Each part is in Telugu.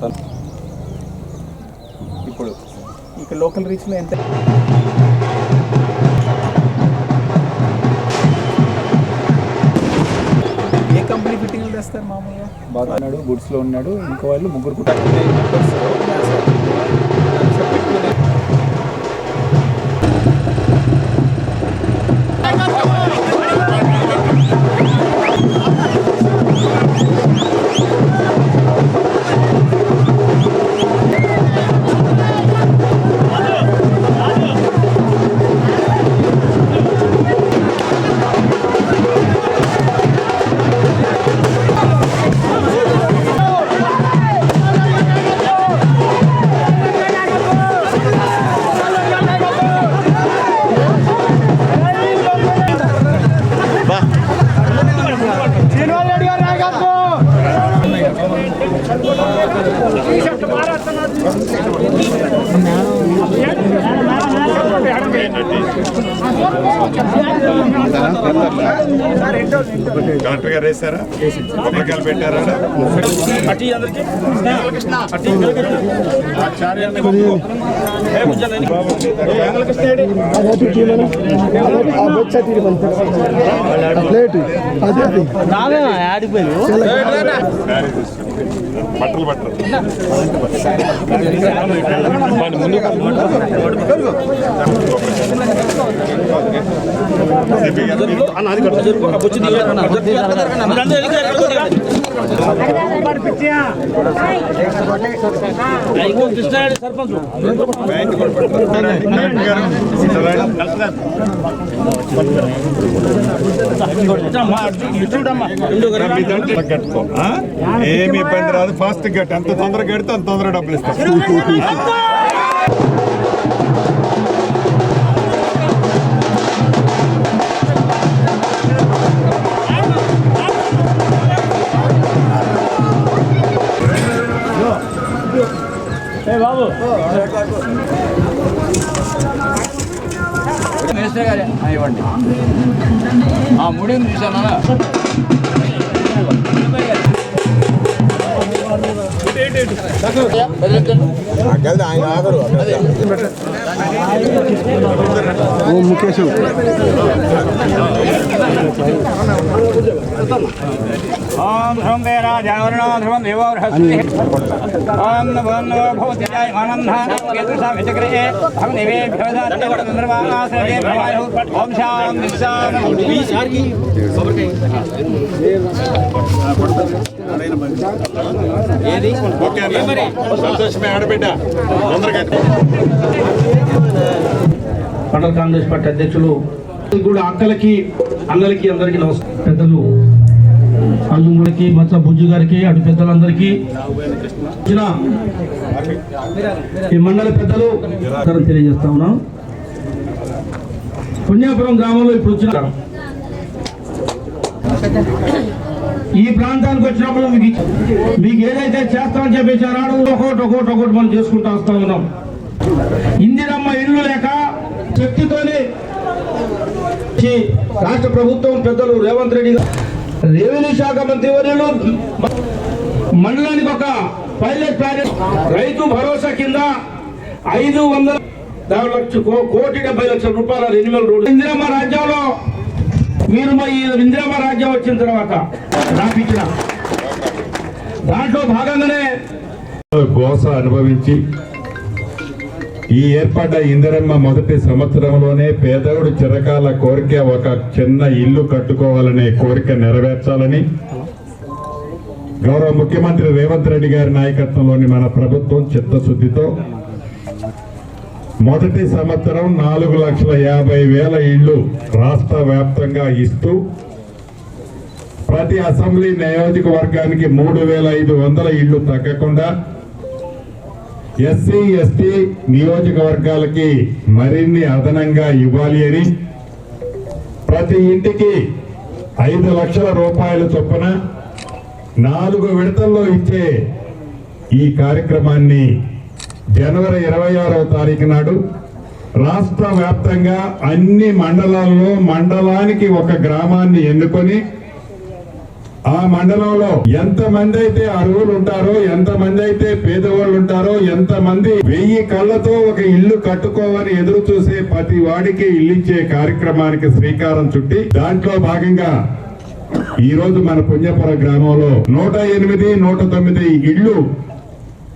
తను ఇప్పుడు ఇక్కడ లోకల్ రీచ్లో ఎంత? ఏ కంపెనీ ఫిట్టింగ్లు తెస్తారు మామూలుగా? బాగా ఉన్నాడు గుడ్స్లో ఉన్నాడు ఇంకో వాళ్ళు ముగ్గురు కూడా. కలెక్టర్ గారు వేసారా కొబ్బరికాయలు పెట్టారా ప్లేట్ అదే అది బట్టలు బట్టలు బ్యాంక్ కూడా పెట్టారు. కలెక్టర్ గారు మీ దాంట్లో కట్టుకో ఆ? ఏమి ఇబ్బంది రాదు. ఫాస్ట్ గట్. ఎంత తొందరగా కడితే అంత తొందరగా డబ్బులు ఇస్తాం. ఇవ్వండి ఆ ముడి చూసానా ఓ ముఖేష్. ఓం ధ్రువం వేరాజావరణో ధ్రువం దేవో బృహస్పతి ఓం నమో నమో భవతి ఆనందాచక్రే అహం భవాయు ఓం శాంతి ఓకే. సంతోషమే ఆడబిడ్డ. మండల కాంగ్రెస్ పార్టీ అధ్యక్షులు కూడా అక్కలకి అన్నలకి అందరికీ నమస్కారం. పెద్దలు అర్జునుడికి మత్స బుజ్జు గారికి అటు పెద్దలందరికీ. ఈ మండల పెద్దలు తెలియజేస్తా ఉన్నాం. పుణ్యాపురం గ్రామంలో ఇప్పుడు వచ్చిన ఈ ప్రాంతానికి వచ్చినప్పుడు మీకు మీకు ఏదైతే చేస్తామని చెప్పేసి ఆనాడు ఒకటి ఒకటి ఒకటి మనం చేసుకుంటూ వస్తా ఉన్నాం. ఇందిరమ్మ ఇల్లు లేక శక్తితోనే రాష్ట్ర ప్రభుత్వం పెద్దలు రేవంత్ రెడ్డి రెవెన్యూ శాఖ మంత్రి వర్యులు మండలానికి ఒక పైలట్ ప్రాజెక్ట్ రైతు భరోసా కింద ఐదు వందల లక్ష కో- కోటి డెబ్బై లక్షల రూపాయల రెన్యువల్ రోడ్ ఇందిరమ్మ రాజ్యంలో మీరు మా ఈ ఇందిరమ్మ రాజ్యం వచ్చిన తర్వాత రాపించిన. దాంట్లో భాగంగానే గోస అనుభవించి ఈ ఏర్పడ్డ ఇందిరమ్మ మొదటి సంవత్సరంలోనే పేదవుడు చిరకాల కోరిక ఒక చిన్న ఇల్లు కట్టుకోవాలనే కోరిక నెరవేర్చాలని గౌరవ ముఖ్యమంత్రి రేవంత్ రెడ్డి గారి నాయకత్వంలోని మన ప్రభుత్వం చిత్తశుద్ధితో మొదటి సంవత్సరం నాలుగు లక్షల యాభై వేల ఇళ్ళు రాష్ట్ర వ్యాప్తంగా ఇస్తూ ప్రతి అసెంబ్లీ నియోజకవర్గానికి మూడు వేల ఐదు వందల ఇళ్ళు తగ్గకుండా ఎస్సీ ఎస్టీ నియోజకవర్గాలకి మరిన్ని అదనంగా ఇవ్వాలి అని ప్రతి ఇంటికి ఐదు లక్షల రూపాయల చొప్పున నాలుగు విడతల్లో ఇచ్చే ఈ కార్యక్రమాన్ని జనవరి ఇరవై ఆరవ తారీఖు నాడు రాష్ట్ర వ్యాప్తంగా అన్ని మండలాల్లో మండలానికి ఒక గ్రామాన్ని ఎన్నుకొని ఆ మండలంలో ఎంత మంది అయితే అరువులు ఉంటారో ఎంత మంది అయితే పేదవాళ్ళు ఉంటారో ఎంత మంది వెయ్యి కళ్ళతో ఒక ఇల్లు కట్టుకోవని ఎదురు చూసే ప్రతి వాడికి ఇల్లిచ్చే కార్యక్రమానికి శ్రీకారం చుట్టి దాంట్లో భాగంగా ఈ రోజు మన పుణ్యపుర గ్రామంలో నూట ఎనిమిది నూట తొమ్మిది ఇళ్ళు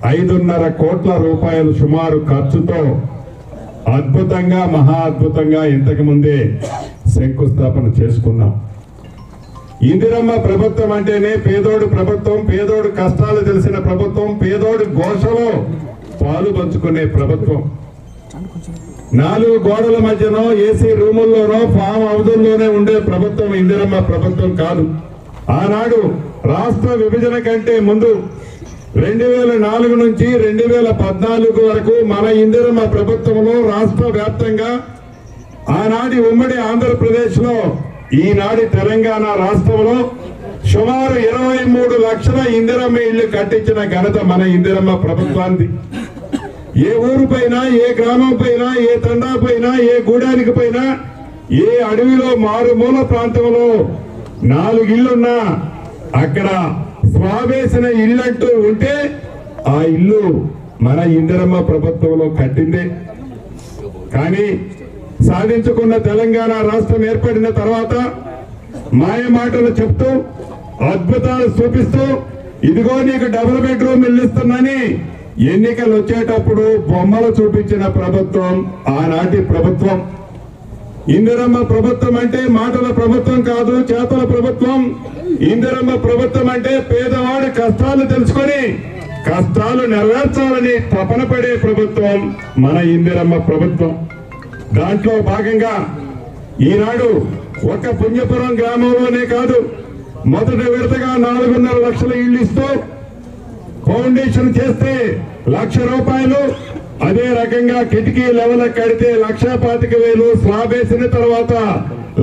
ఐదున్నర కోట్ల రూపాయలు సుమారు ఖర్చుతో అద్భుతంగా మహా అద్భుతంగా ఇంతకు ముందే శంకుస్థాపన చేసుకున్నాం. ఇందిరమ్మ ప్రభుత్వం అంటేనే పేదోడు ప్రభుత్వం పేదోడు కష్టాలు తెలిసిన ప్రభుత్వం పేదోడు ఘోషలో పాలు పంచుకునే ప్రభుత్వం. నాలుగు గోడల మధ్యనో ఏసీ రూముల్లోనో ఫామ్ హౌజుల్లోనే ఉండే ప్రభుత్వం ఇందిరమ్మ ప్రభుత్వం కాదు. ఆనాడు రాష్ట్ర విభజన కంటే ముందు రెండు వేల నాలుగు నుంచి రెండు వేల పద్నాలుగు వరకు మన ఇందిరమ్మ ప్రభుత్వంలో రాష్ట్ర వ్యాప్తంగా ఆనాటి ఉమ్మడి ఆంధ్రప్రదేశ్లో ఈనాటి తెలంగాణ రాష్ట్రంలో సుమారు ఇరవై మూడు లక్షల ఇందిరమ్మ ఇళ్ళు కట్టించిన ఘనత మన ఇందిరమ్మ ప్రభుత్వానికి ఏ ఊరు పైన ఏ గ్రామం పైన ఏ తండా పైన ఏ గూడానికి పైన ఏ అడవిలో మారుమూల ప్రాంతంలో నాలుగు అక్కడ స్వామేసిన ఇల్లు అంటూ ఉంటే ఆ ఇల్లు మన ఇందిరమ్మ ప్రభుత్వంలో కట్టిందే. కానీ సాధించుకున్న తెలంగాణ రాష్ట్రం ఏర్పడిన తర్వాత మాయ మాటలు చెప్తూ అద్భుతాలు చూపిస్తూ ఇదిగో నీకు డబుల్ బెడ్రూమ్ ఇల్లు ఇస్తున్నాని ఎన్నికలు వచ్చేటప్పుడు బొమ్మలు చూపించిన ప్రభుత్వం ఆనాటి ప్రభుత్వం. ఇందిరమ్మ ప్రభుత్వం అంటే మాటల ప్రభుత్వం కాదు చేతల ప్రభుత్వం. ఇందిరమ్మ ప్రభుత్వం అంటే పేదవాడి కష్టాలు తెలుసుకొని కష్టాలు నెరవేర్చాలని తపన పడే ప్రభుత్వం మన ఇందిరమ్మ ప్రభుత్వం. దాంట్లో భాగంగా ఈనాడు ఒక పుణ్యపురం గ్రామంలోనే కాదు మొదటి విడతగా నాలుగున్నర లక్షల ఇళ్ళు ఇస్తూ ఫౌండేషన్ చేస్తే లక్ష రూపాయలు అదే రకంగా కిటికీ లెవెల్ కడితే లక్ష పాతిక వేలు స్లాబ్ వేసిన తర్వాత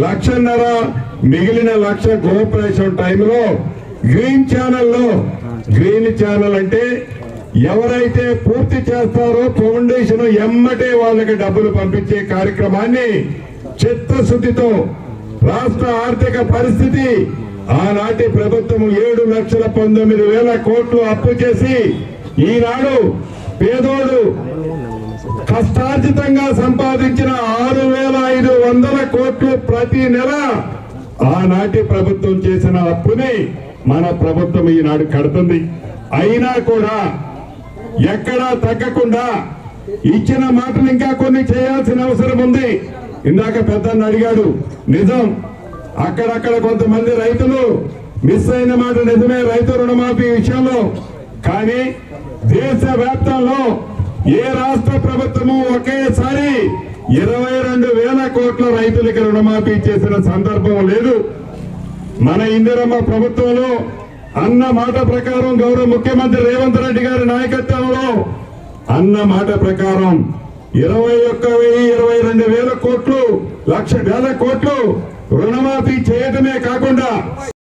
లక్షన్నర మిగిలిన లక్ష గృహప్రవేశం టైంలో గ్రీన్ ఛానల్లో గ్రీన్ ఛానల్ అంటే ఎవరైతే పూర్తి చేస్తారో ఫౌండేషన్ ఎమ్మటే వాళ్ళకి డబ్బులు పంపించే కార్యక్రమాన్ని చిత్తశుద్ధితో రాష్ట్ర ఆర్థిక పరిస్థితి ఆనాటి ప్రభుత్వం ఏడు లక్షల పంతొమ్మిది వేల కోట్లు అప్పు చేసి ఈనాడు పేదోడు కష్టార్జితంగా సంపాదించిన ఆరు వేల ఐదు వందల కోట్లు ప్రతి నెల ఆనాటి ప్రభుత్వం చేసిన అప్పుని మన ప్రభుత్వం ఈనాడు కడుతుంది. అయినా కూడా ఎక్కడా తగ్గకుండా ఇచ్చిన మాటలు ఇంకా కొన్ని చేయాల్సిన అవసరం ఉంది. ఇందాక పెద్దన్న అడిగాడు నిజం అక్కడక్కడ కొంతమంది రైతులు మిస్ అయిన మాట నిజమే రైతు రుణమాఫీ విషయంలో. కానీ దేశ వ్యాప్తంలో ఏ రాష్ట్ర ప్రభుత్వము ఒకేసారి ఇరవై రెండు వేల కోట్ల రైతులకి రుణమాఫీ చేసిన సందర్భం లేదు. మన ఇందిరమ్మ ప్రభుత్వంలో అన్న మాట ప్రకారం గౌరవ ముఖ్యమంత్రి రేవంత్ రెడ్డి గారి నాయకత్వంలో అన్న మాట ప్రకారం ఇరవై ఒక్క వెయ్యి ఇరవై రెండు వేల కోట్లు లక్ష వేల కోట్లు రుణమాఫీ చేయటమే కాకుండా